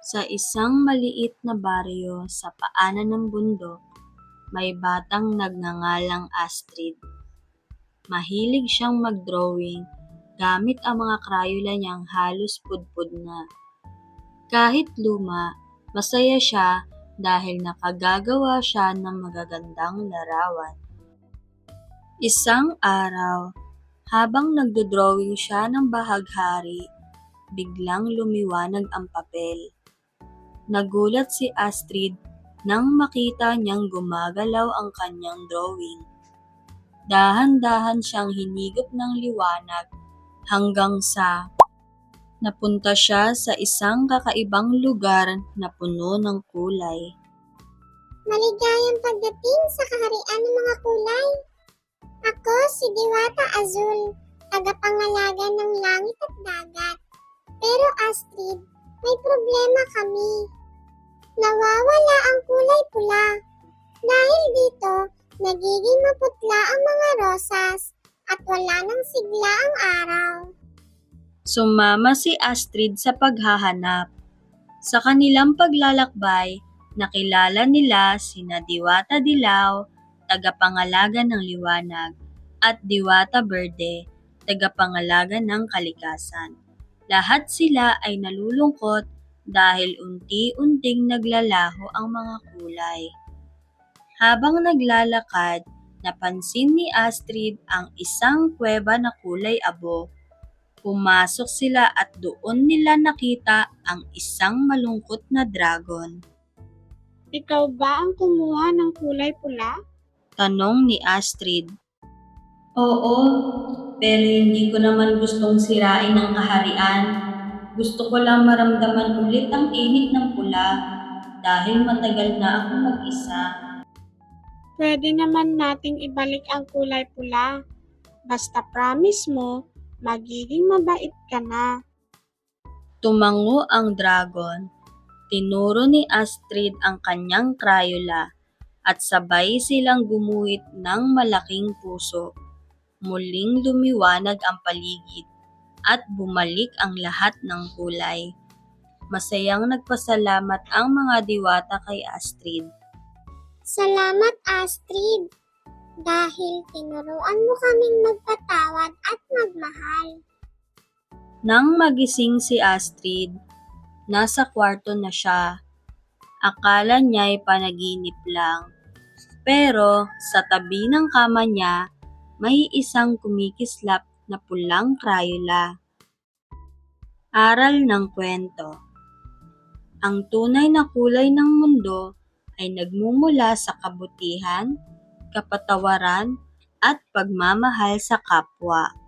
Sa isang maliit na baryo sa paanan ng bundok, may batang nagngangalang Astrid. Mahilig siyang mag-drawing gamit ang mga krayola niyang halos pudpud na. Kahit luma, masaya siya dahil nakagagawa siya ng magagandang larawan. Isang araw, habang nagdo-drawing siya ng bahaghari, biglang lumiwanag ang papel. Nagulat si Astrid nang makita niyang gumagalaw ang kanyang drawing. Dahan-dahan siyang hinigop ng liwanag hanggang sa napunta siya sa isang kakaibang lugar na puno ng kulay. Maligayang pagdating sa kaharian ng mga kulay. Ako si Diwata Azul, tagapangalaga ng langit at dagat. Pero Astrid, may problema kami. Nawawala ang kulay pula. Dahil dito, nagiging maputla ang mga rosas at wala nang sigla ang araw. Sumama si Astrid sa paghahanap. Sa kanilang paglalakbay, nakilala nila sina Diwata Dilaw, tagapangalaga ng liwanag, at Diwata Berde, tagapangalaga ng kalikasan. Lahat sila ay nalulungkot dahil unti-unting naglalaho ang mga kulay. Habang naglalakad, napansin ni Astrid ang isang kuweba na kulay abo. Pumasok sila at doon nila nakita ang isang malungkot na dragon. Ikaw ba ang kumuha ng kulay pula? Tanong ni Astrid. Oo, pero hindi ko naman gustong sirain ang kaharian. Gusto ko lang maramdaman ulit ang init ng pula dahil matagal na ako mag-isa. Pwede naman nating ibalik ang kulay pula. Basta promise mo, magiging mabait ka na. Tumango ang dragon. Tinuro ni Astrid ang kanyang krayola at sabay silang gumuhit ng malaking puso. Muling lumiwanag ang paligid at bumalik ang lahat ng kulay. Masayang nagpasalamat ang mga diwata kay Astrid. Salamat Astrid, dahil tinuruan mo kaming magpatawad at magmahal. Nang magising si Astrid, nasa kwarto na siya. Akala niya'y panaginip lang. Pero sa tabi ng kama niya, may isang kumikislap na pulang krayola. Aral ng kwento Ang tunay na kulay ng mundo ay nagmumula sa kabutihan, kapatawaran, at pagmamahal sa kapwa.